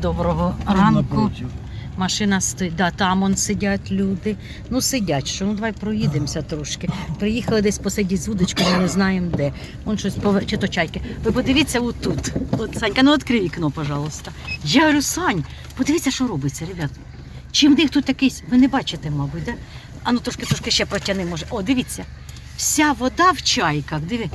Доброго ранку. Машина стоїть, да, там он сидять люди. Ну сидять, що ну давай проїдемося трошки. Приїхали десь посидіти з удочкою, ми не знаємо де. Вон щось пове... чи то чайки. Ви подивіться отут. От Санька, ну відкрий вікно, пожалуйста. Я говорю, Сань, подивіться, що робиться, ребят. Чим в них тут якийсь, ви не бачите, мабуть, да? А ну трошки трошки ще протяни, може. О, дивіться. Вся вода в чайках, диви.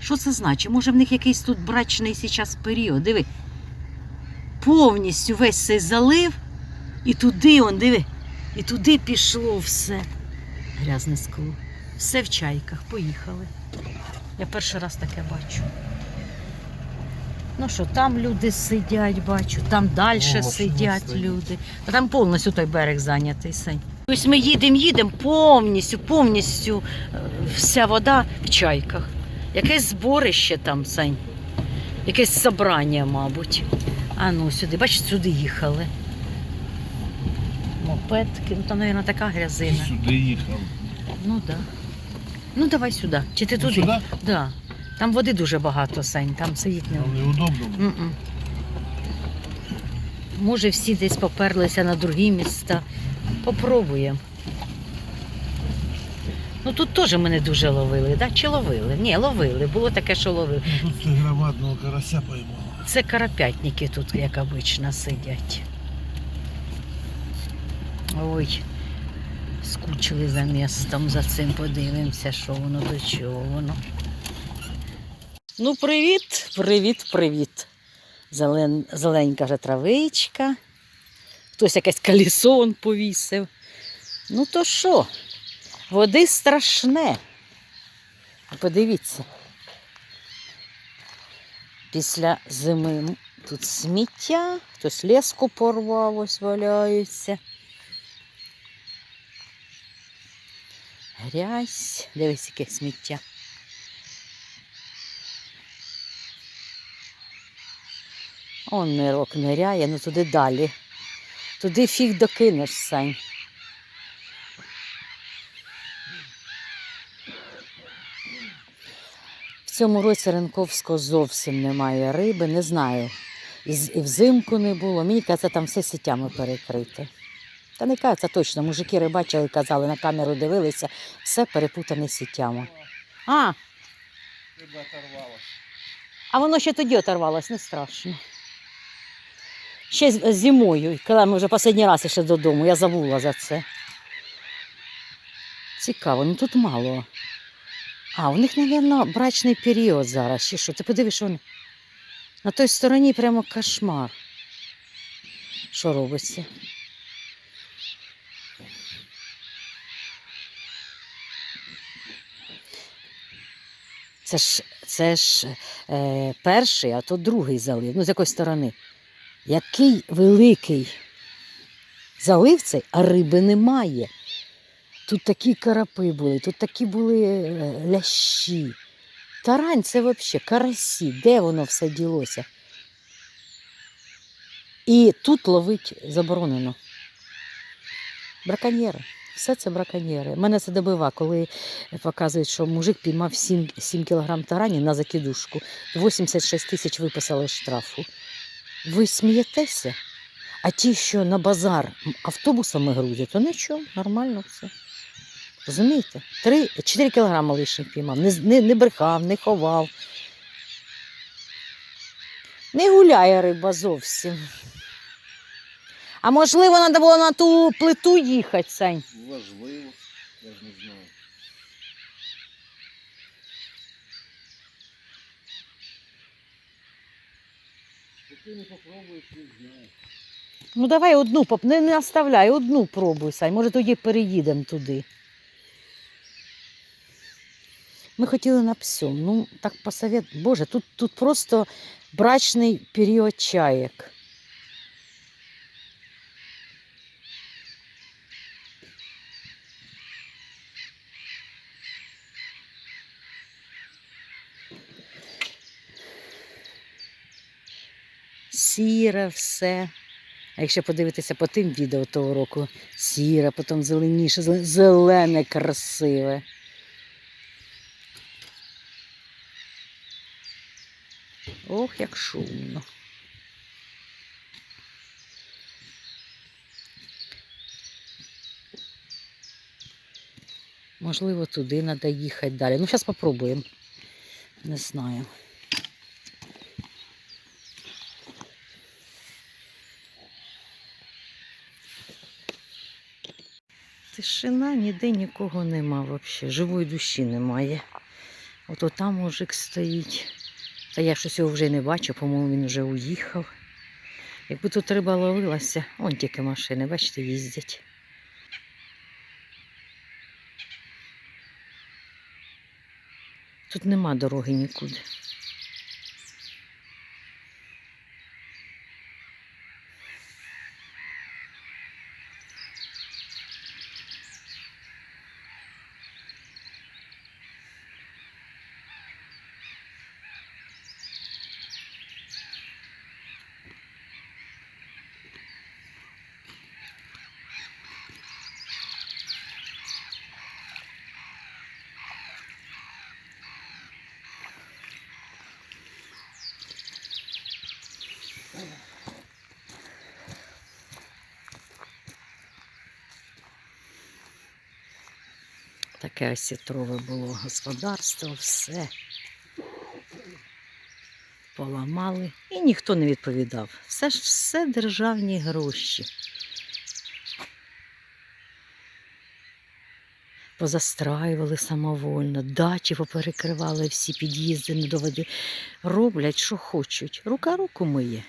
Що це значить? Може в них якийсь тут брачний зараз період, диви. Повністю весь цей залив, і туди, он, диви, і туди пішло все. Грязне скло. Все в чайках, поїхали. Я перший раз таке бачу. Ну що, там люди сидять, бачу, там далі сидять люди. А там повністю той берег зайнятий сень. Ось ми їдемо, їдемо повністю, повністю е, вся вода в чайках. Якесь зборище там, Сань. Якесь собрання, мабуть. А ну сюди, бачиш, сюди їхали. Мопедки, ну там, мабуть, така грязина. Сюди їхав. Ну так. Да. Ну давай сюди. Чи ти Ну, туди? сюди? Да. Там води дуже багато, Сань, там сидіти не Там неудобно. М-м. Може, всі десь поперлися на другі міста. Попробуємо. Ну тут теж ми не дуже ловили, да? чи ловили? Ні, ловили. Було таке, що ловили. Ну, Тут ти громадного карася поймала. Це карапятники тут, як обично, сидять. Ой, скучили за містом, за цим подивимося, що воно до чого воно. Ну, привіт, привіт, привіт. Зелен, зеленька вже травичка. Хтось якесь колесо он повісив. Ну то що? Води страшне. Подивіться. Після зими тут сміття, хтось леску порвав, ось валяється. Грязь, дивись, яке сміття. Он мирок ниряє, ну туди далі. Туди фіг докинеш, Сань. Цьому році Ренковського зовсім немає риби, не знаю. І, і взимку не було. Мені кажеться, там все сітями перекрите. Та не кажеться точно, мужики рибачили, казали, на камеру дивилися, все перепутане сітями. А, Риба оторвалась. а воно ще тоді оторвалось, не страшно. Ще зимою, коли ми вже останній раз йшли додому, я забула за це. Цікаво, ну тут мало. А, у них, мабуть, брачний період зараз. Чи що? Ти подивиш, вони. На той стороні прямо кошмар. Що робиться? Це ж, це ж е, перший, а то другий залив. Ну, з якої сторони. Який великий залив цей, а риби немає. Тут такі карапи були, тут такі були е, лящі. Тарань це взагалі карасі, де воно все ділося? І тут ловить заборонено. Браконьєри. Все це браконьєри. Мене це добива, коли показують, що мужик піймав 7, 7 кг тарані на закидушку. 86 тисяч виписали штрафу. Ви смієтеся? А ті, що на базар автобусами грузять, то нічого, нормально все. Розумієте? 3, 4 кілограми лишніх піймав. Не, не, не брехав, не ховав. Не гуляє риба зовсім. А можливо, треба було на ту плиту їхати, Сань. Важливо. Я ж не знаю. Поки не попробуєш, не знаєш. Ну давай одну, не, не оставляй, одну пробуй, Сань. Може тоді переїдемо туди. Ми хотіли на псьом. Ну, так посовет. Боже, тут, тут просто брачний період чаєк. Сіре все. А якщо подивитися по тим відео того року, сіре, потім зеленіше, зелене, красиве. так шумно. Можливо, туди треба їхати далі. Ну, зараз спробуємо. Не знаю. Тишина, ніде нікого нема взагалі. Живої душі немає. Ото там мужик стоїть. Та я щось його вже не бачу, по-моєму, він вже уїхав. Якби тут риба ловилася, он тільки машини, бачите, їздять. Тут нема дороги нікуди. Таке ось сітрове було господарство, все. Поламали і ніхто не відповідав. Все ж все державні гроші. Позастраювали самовольно, дачі поперекривали всі під'їзди до води. Роблять, що хочуть. Рука руку миє.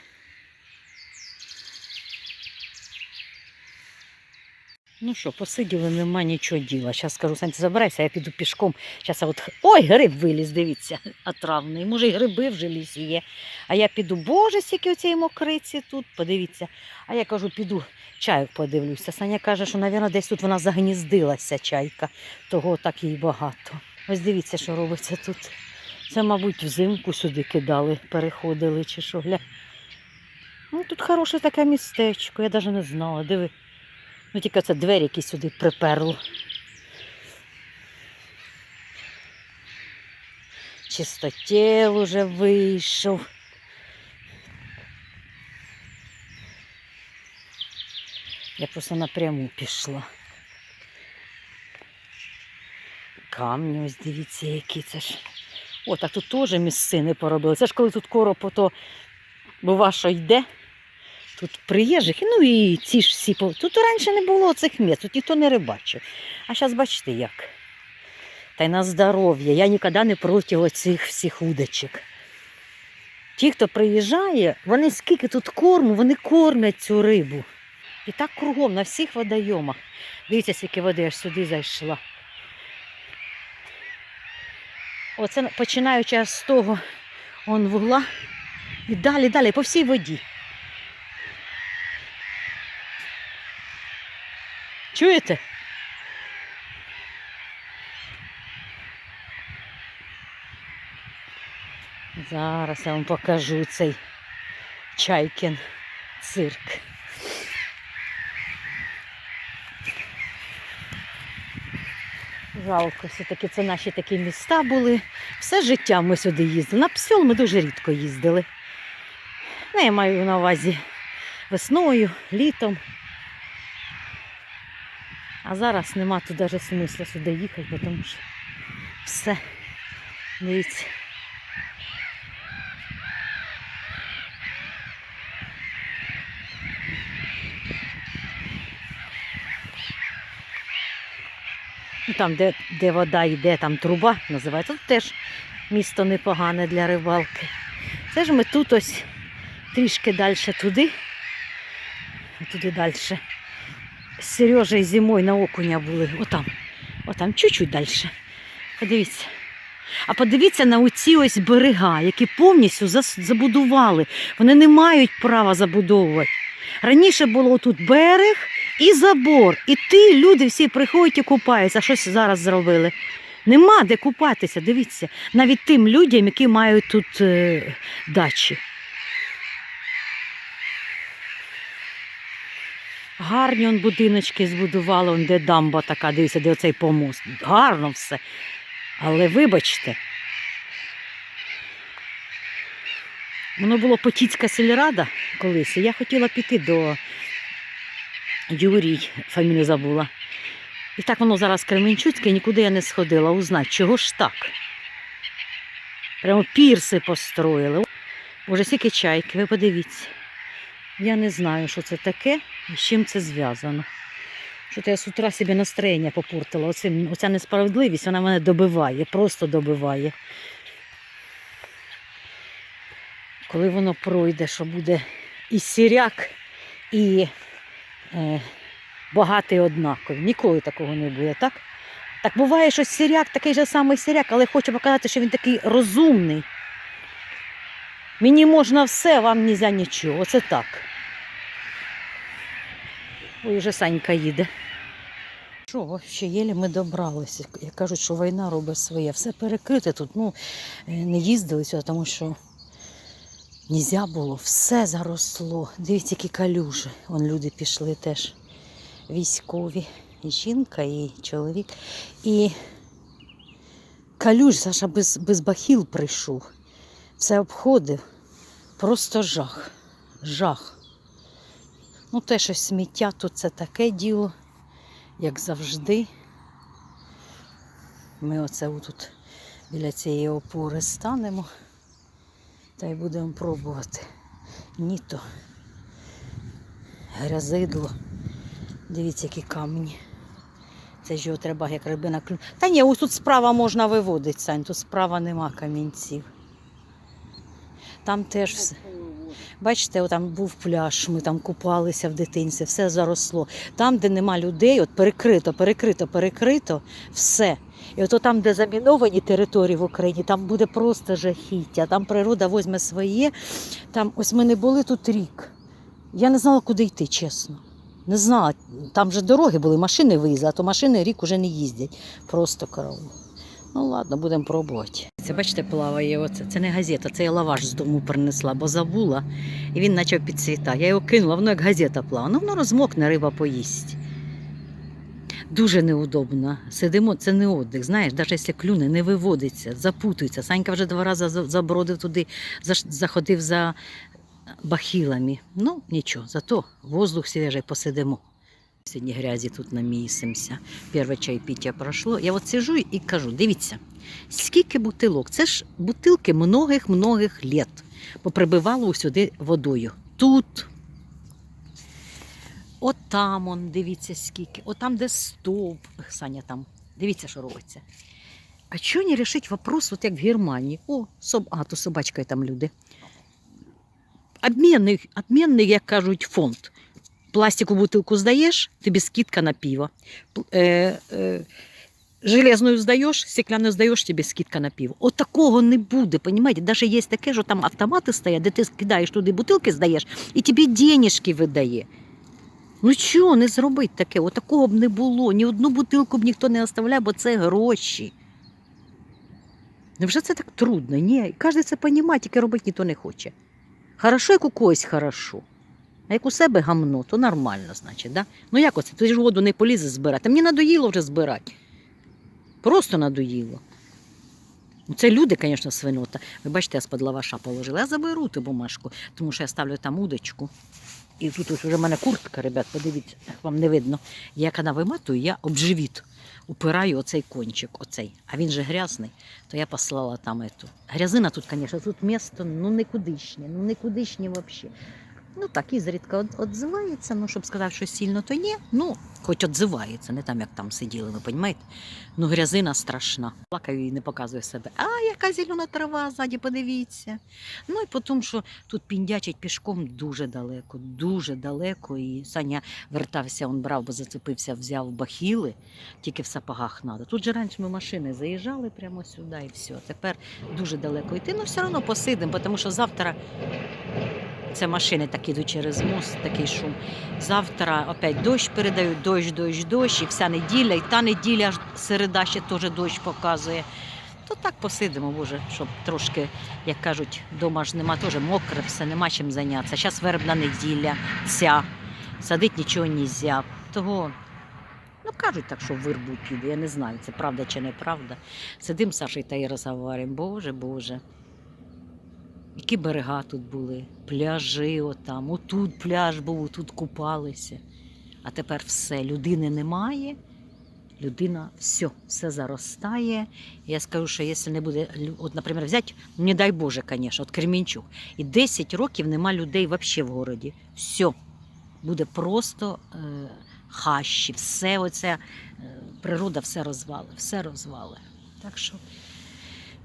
Ну що, посиділи, нема нічого діла. Зараз скажу, Санті, забирайся, я піду пішком. Зараз от... Ой, гриб виліз, дивіться, отравний. Може, і гриби вже лісі є. А я піду, боже, скільки оцієї мокриці тут, подивіться. А я кажу, піду чайок подивлюся. Саня каже, що, мабуть, десь тут вона загніздилася, чайка, того так їй багато. Ось дивіться, що робиться тут. Це, мабуть, взимку сюди кидали, переходили чи що. Гля. Ну, тут хороше таке містечко, я навіть не знала. Диви. Ну, тільки це двері які сюди приперло. Чистотіл уже вийшов. Я просто напряму пішла. Камні, ось дивіться, які це ж. О, так тут теж місцини поробили. Це ж коли тут короб, ото бува, що йде. Тут приїжджих, ну і ці ж всі. Тут раніше не було цих місць, тут ніхто не рибачив. А зараз бачите як. Та й на здоров'я. Я ніколи не проти цих всіх удочок. Ті, хто приїжджає, вони скільки тут корму, вони кормять цю рибу. І так кругом, на всіх водойомах. Дивіться, скільки води аж сюди зайшла. Оце починаючи з того он вугла. І далі, далі, по всій воді. Чуєте? Зараз я вам покажу цей Чайкін цирк. Жалко, все-таки це наші такі міста були. Все життя ми сюди їздили. На псьол ми дуже рідко їздили. Ну, я маю на увазі весною, літом. А зараз нема тут навіть смисла сюди їхати, тому що все. Дивіться. Ну, Там, де, де вода йде, там труба називається. Тут теж місто непогане для рибалки. Це ж ми тут ось трішки далі туди. Туди далі з Сережею зимою на окуня були. Отам. Отам, чуть-чуть далі. Подивіться. А подивіться на оці ось берега, які повністю забудували. Вони не мають права забудовувати. Раніше було тут берег і забор. І ті люди всі приходять і купаються. Щось зараз зробили. Нема де купатися, дивіться. Навіть тим людям, які мають тут е, дачі. Гарні он будиночки збудували, он де дамба така, дивіться, де оцей помост. Гарно все. Але вибачте. Воно було Потіцька сільрада колись. Я хотіла піти до Юрій, фамілію забула. І так воно зараз Кременчуцьке, нікуди я не сходила узнати, чого ж так. Прямо пірси построїли. Боже, скільки чайки, ви подивіться. Я не знаю, що це таке з чим це зв'язано. Що то я з утра собі настроєння попортила. Оцим, оця несправедливість, вона мене добиває, просто добиває. Коли воно пройде, що буде і сіряк, і е, багатий однакові. Ніколи такого не буде, так? Так буває, що сіряк такий же самий сіряк, але хоче показати, що він такий розумний. Мені можна все, вам нельзя нічого. Оце так. Ой, вже Санька їде. Що, ще єлі ми добралися. Як кажуть, що війна робить своє. Все перекрите тут. Ну, е, не їздили сюди, тому що нельзя було, все заросло. Дивіться, які калюжі. Вон люди пішли теж військові. І жінка, і чоловік. І калюж, Саша без, без бахіл прийшов. Все обходив. Просто жах. Жах. Ну, те, що сміття тут це таке діло, як завжди. Ми оце тут біля цієї опори станемо та й будемо пробувати. Ні то грязидло. Дивіться, які камені. Це ж його треба як рибина клю. Та ні, ось тут справа можна виводити, Сань, тут справа нема камінців. Там теж все. Бачите, там був пляж, ми там купалися в дитинстві, все заросло. Там, де нема людей, от перекрито, перекрито, перекрито, все. І от там, де заміновані території в Україні, там буде просто жахіття. Там природа возьме своє. Там, ось ми не були тут рік. Я не знала, куди йти, чесно. Не знала. Там же дороги були, машини виїздили, а то машини рік уже не їздять. Просто караул. Ну ладно, будемо пробувати. Це бачите, плаває. Оце. Це не газета, це я лаваш з дому принесла, бо забула. І він почав підцвітати. Я його кинула, воно як газета плаває. Ну, воно розмокне, риба поїсть. Дуже неудобно. Сидимо, це не отдих. Знаєш, навіть якщо клюне, не виводиться, запутується. Санька вже два рази забродив туди, заходив за бахілами. Ну, нічого, зато воздух свіжий, посидимо. Сьогодні грязі тут намісимося. Перше чайпіття пройшло. Я от сижу і кажу: дивіться, скільки бутилок. Це ж бутилки многих-многих літ. Поприбивало сюди водою. Тут. От там, он, дивіться, скільки. От там, де стовп. Саня там. Дивіться, що робиться. А чого не рішить вопрос, от як в Германії? О, соб... а, то собачка там люди. Обмінний, обмінний, як кажуть, фонд. Пластику бутилку здаєш, тобі скидка на пиво. Е, е, железную здаєш, стеклянную здаєш, тобі скидка на пиво. От такого не буде, понімаєте? Даже є таке, що там автомати стоять, де ти кидаєш туди бутилки, здаєш, і тобі денежки видає. Ну чого не зробити таке? От такого б не було. Ні одну бутилку б ніхто не оставляє, бо це гроші. Невже це так трудно? Ні, кожен це розуміє, тільки робити ніхто не хоче. Хорошо, як у когось хорошо. А як у себе гамно, то нормально, значить, да? Ну як оце? Ти ж воду не полізеш збирати. Мені надоїло вже збирати. Просто надоїло. Ну, Це люди, звісно, свинота. Ви бачите, я з-під лаваша положила. Я заберу ту бумажку, тому що я ставлю там удочку. І тут ось вже в мене куртка, ребят, подивіться, вам не видно. Я коли виматую, я об живіт упираю оцей кончик, оцей. А він же грязний, то я послала там ету. Грязина тут, звісно, тут місто ну никудишнє, ну никудишнє взагалі. Ну так, ізрідка от, отзивається, ну щоб сказати, що сильно, то ні. Ну, хоч отзивається, не там, як там сиділи, ви розумієте? Ну, грязина страшна. Плакаю і не показую себе. А, яка зелена трава ззаді, подивіться. Ну і потім, що тут піндячить пішком дуже далеко, дуже далеко. І Саня вертався, він брав, бо зацепився, взяв бахіли, тільки в сапогах треба. Тут же раніше ми машини заїжджали прямо сюди і все. Тепер дуже далеко йти, ну все одно посидимо, тому що завтра. Це машини так ідуть через мост, такий шум. Завтра опять дощ передають, дощ, дощ, дощ, і вся неділя, і та неділя середа ще теж дощ показує. То так посидимо, боже, щоб трошки, як кажуть, дома ж нема, теж мокре, все, нема чим зайнятися. Зараз вербна неділя, ця, садить нічого не можна. Того, ну кажуть так, що в вербу піде, я не знаю, це правда чи неправда. Сидимо з Сашею та й розговорюємо, боже, боже. Які берега тут були, пляжі отам, отут пляж був, тут купалися. А тепер все, людини немає, людина все, все заростає. Я скажу, що якщо не буде, от, наприклад, взяти, не дай Боже, звісно, от Кремінчук, і 10 років нема людей взагалі в городі. Все. Буде просто е, хащі, все оце, е, природа все розвали, все розвали. Так що,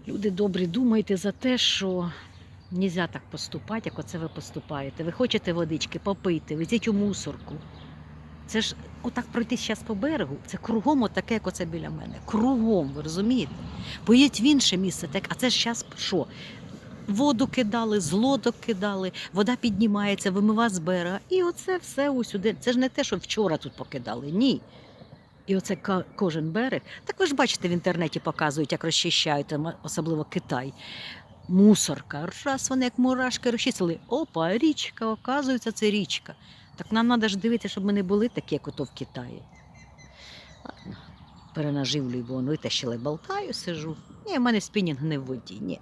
люди добрі, думайте за те, що не можна так поступати, як оце ви поступаєте. Ви хочете водички, попийте, везіть у мусорку. Це ж отак пройти зараз по берегу, це кругом отаке, як оце біля мене. Кругом, ви розумієте? Поїдь в інше місце, так, а це ж зараз що? Воду кидали, з кидали, вода піднімається, вимива з берега. І оце все усюди. Це ж не те, що вчора тут покидали. Ні. І оце кожен берег. Так ви ж бачите, в інтернеті показують, як розчищають, особливо Китай. Мусорка. Раз вони як мурашки розчистили. Опа, річка, оказується, це річка. Так нам треба ж дивитися, щоб ми не були такі, як ото в Китаї. Ладно, бо те витащили, болтаю, сижу. Ні, в мене спінінг не в воді. Ні.